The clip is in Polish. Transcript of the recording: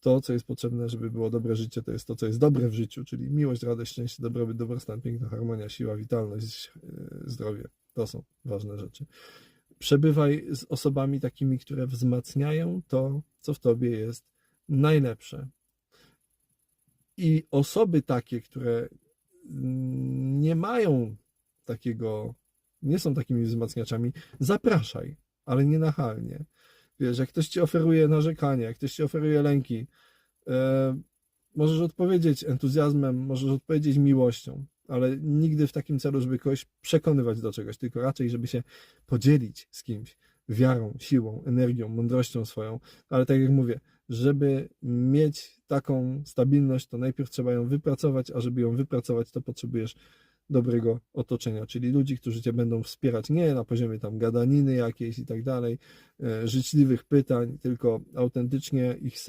to, co jest potrzebne, żeby było dobre życie, to jest to, co jest dobre w życiu, czyli miłość, radość, szczęście, dobrobyt, dobrostan, piękno, harmonia, siła, witalność, yy, zdrowie. To są ważne rzeczy. Przebywaj z osobami takimi, które wzmacniają to, co w tobie jest najlepsze. I osoby takie, które mm, nie mają takiego, nie są takimi wzmacniaczami, zapraszaj, ale nie nachalnie. Wiesz, jak ktoś ci oferuje narzekanie, jak ktoś ci oferuje lęki, e, możesz odpowiedzieć entuzjazmem, możesz odpowiedzieć miłością, ale nigdy w takim celu, żeby kogoś przekonywać do czegoś, tylko raczej, żeby się podzielić z kimś wiarą, siłą, energią, mądrością swoją, ale tak jak mówię, żeby mieć taką stabilność, to najpierw trzeba ją wypracować, a żeby ją wypracować, to potrzebujesz dobrego otoczenia, czyli ludzi, którzy cię będą wspierać nie na poziomie tam gadaniny jakiejś i tak dalej, e, życzliwych pytań, tylko autentycznie ich